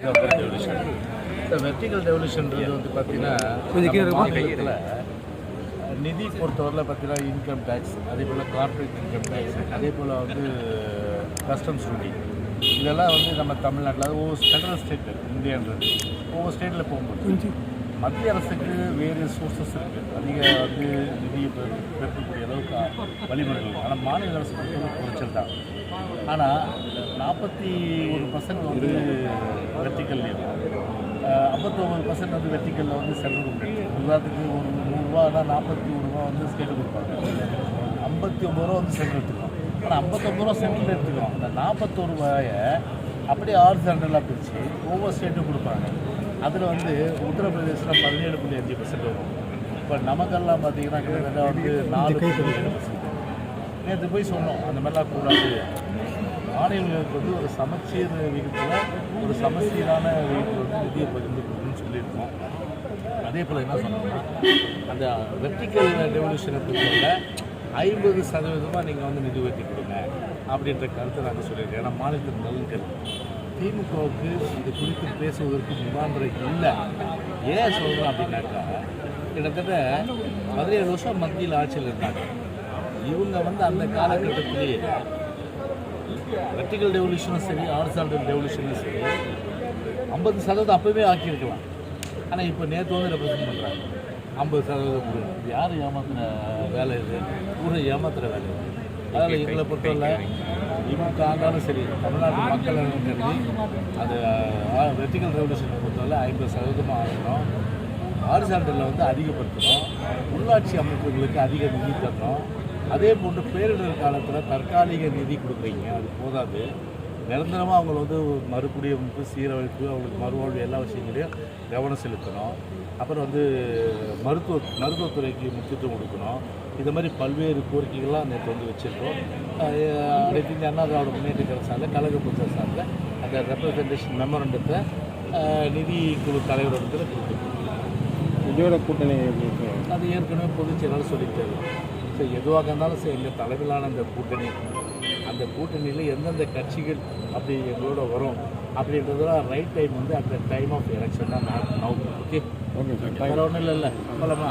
இந்த வெர்டிகல் டெவல்யூஷன்ன்றது வந்து பார்த்தீங்கன்னா நிதி பொறுத்தவரையில் பார்த்தீங்கன்னா இன்கம் டேக்ஸ் அதே போல் கார்ப்பரேட் இன்கம் டேக்ஸ் அதே போல் வந்து கஸ்டம்ஸ் டியூட்டி இதெல்லாம் வந்து நம்ம தமிழ்நாட்டில் ஒவ்வொரு ஃபெடரல் ஸ்டேட்டு இந்தியான்றது. ஒவ்வொரு ஸ்டேட்டில் போகும்போது. மத்திய அரசுக்கு வேறு சோர்சஸ் இருக்குது அதிக வந்து நிதியை பெரு- அளவுக்கு வழிமுறைகள் ஆனால் மாநில அரசு பொறுத்தவரை குறைச்சல் தான். ஆனால் நாற்பத்தி ஒரு பர்சன்ட் வந்து வெர்டிக்கல்லையும் ஐம்பத்தொம்பது பர்சன்ட் வந்து வெர்டிக்கலில் வந்து செலவு கொடுக்குறாங்க உதாரணத்துக்கு ஒரு நூறுரூவானா நாற்பத்தி ஒரு ரூபா வந்து ஸ்டேட்டு கொடுப்பாங்க. ஐம்பத்தி ஒம்பது ரூபா வந்து சென்ட்ரல் எடுத்துக்கிறோம் ஆனால் ஐம்பத்தொம்பது ரூபா சென்ட்ரல் எடுத்துக்கிறோம் அந்த நாற்பத்தொரு ரூபாயை அப்படியே ஆறு சென்ட்ரலாக பிரித்து ஒவ்வொரு ஸ்டேட்டும் கொடுப்பாங்க. அதில் வந்து உத்தரப்பிரதேசில் பதினேழு புள்ளி அஞ்சு பர்சன்ட் வரும். இப்போ நமக்கெல்லாம் பார்த்தீங்கன்னா கிட்டத்தட்ட வந்து நாலு புள்ளி ஏழு பர்சன்ட் நேற்று போய் சொன்னோம் அந்த மாதிரிலாம் கூடாது. மாநிலங்களுக்கு வந்து ஒரு சமச்சீர் விகிதத்தில் ஒரு சமச்சீரான விகிதத்தில் வந்து நிதியை பகிர்ந்து கொடுக்கணும்னு சொல்லியிருக்கோம். அதே போல் என்ன சொன்னோம்னா அந்த வெர்டிக்கல் டெவல்யூஷனை பொறுத்தவரை ஐம்பது சதவீதமாக நீங்கள் வந்து நிதி உயர்த்தி கொடுங்க அப்படின்ற கருத்தை நாங்கள் சொல்லியிருக்கோம். ஏன்னா மாநிலத்தின் நலன்கள். திமுகவுக்கு இது குறித்து பேசுவதற்கு முகாந்திரம் இல்லை. ஏன் சொல்கிறோம் அப்படின்னாக்கா கிட்டத்தட்ட பதினேழு வருஷம் மத்தியில் ஆட்சியில் இருந்தாங்க. இவங்க வந்து அந்த காலகட்டத்திலேயே வெர்டிகல் ரெவல்யூஷனும் சரி ஹாரிசான்டல் ரெவல்யூஷனும் சரி ஐம்பது சதவீதம் அப்போவே ஆக்கியிருக்கலாம். ஆனால் இப்போ நேற்று வந்து ரெப்ரசன்ட் பண்ணுறாங்க ஐம்பது சதவீதம் கொடுங்க. யார் ஏமாத்துற வேலை இது? ஊரை ஏமாத்துகிற வேலை இது. அதனால் எங்களை பொறுத்தவரை திமுக ஆனாலும் சரி தமிழ்நாட்டு மக்கள் கருதி அது வெர்டிக்கல் ரெவல்யூஷனை பொறுத்தவரை ஐம்பது சதவீதமாக ஆகணும். ஹாரிசாண்டலில் வந்து அதிகப்படுத்தணும். உள்ளாட்சி அமைப்புகளுக்கு அதிக நிதி தரணும். அதே போன்று பேரிடர் காலத்தில் தற்காலிக நிதி கொடுக்குறீங்க அது போதாது. நிரந்தரமாக அவங்கள வந்து மறுகுடியமைப்பு சீரமைப்பு அவங்களுக்கு மறுவாழ்வு எல்லா விஷயங்களையும் கவனம் செலுத்தணும். அப்புறம் வந்து மருத்துவ மருத்துவத்துறைக்கு முக்கியத்துவம் கொடுக்கணும். இந்த மாதிரி பல்வேறு கோரிக்கைகள்லாம் நேற்று வந்து வச்சுருக்கோம். அனைத்து இந்திய அண்ணா திராவிட முன்னேற்ற கழக சார்பில் கழக பொறுத்த சார்பில் அந்த ரெப்ரசன்டேஷன் மெமரண்டத்தை நிதி குழு தலைவரிடத்தில் கொடுத்துருக்கோம். விஜயோட கூட்டணி? அது ஏற்கனவே பொதுச் செயலாளர் சொல்லிட்டாரு. ஸோ எதுவாக இருந்தாலும் சரி எங்கள் தலைமையிலான அந்த கூட்டணி அந்த கூட்டணியில் எந்தெந்த கட்சிகள் அப்படி எங்களோட வரும் அப்படின்றதுலாம் ரைட் டைம் வந்து அந்த டைம் ஆஃப் எலெக்ஷன் தான் நான் ஓகே ஓகே வேறு ஒன்றும் இல்லைல்ல. போலாமா?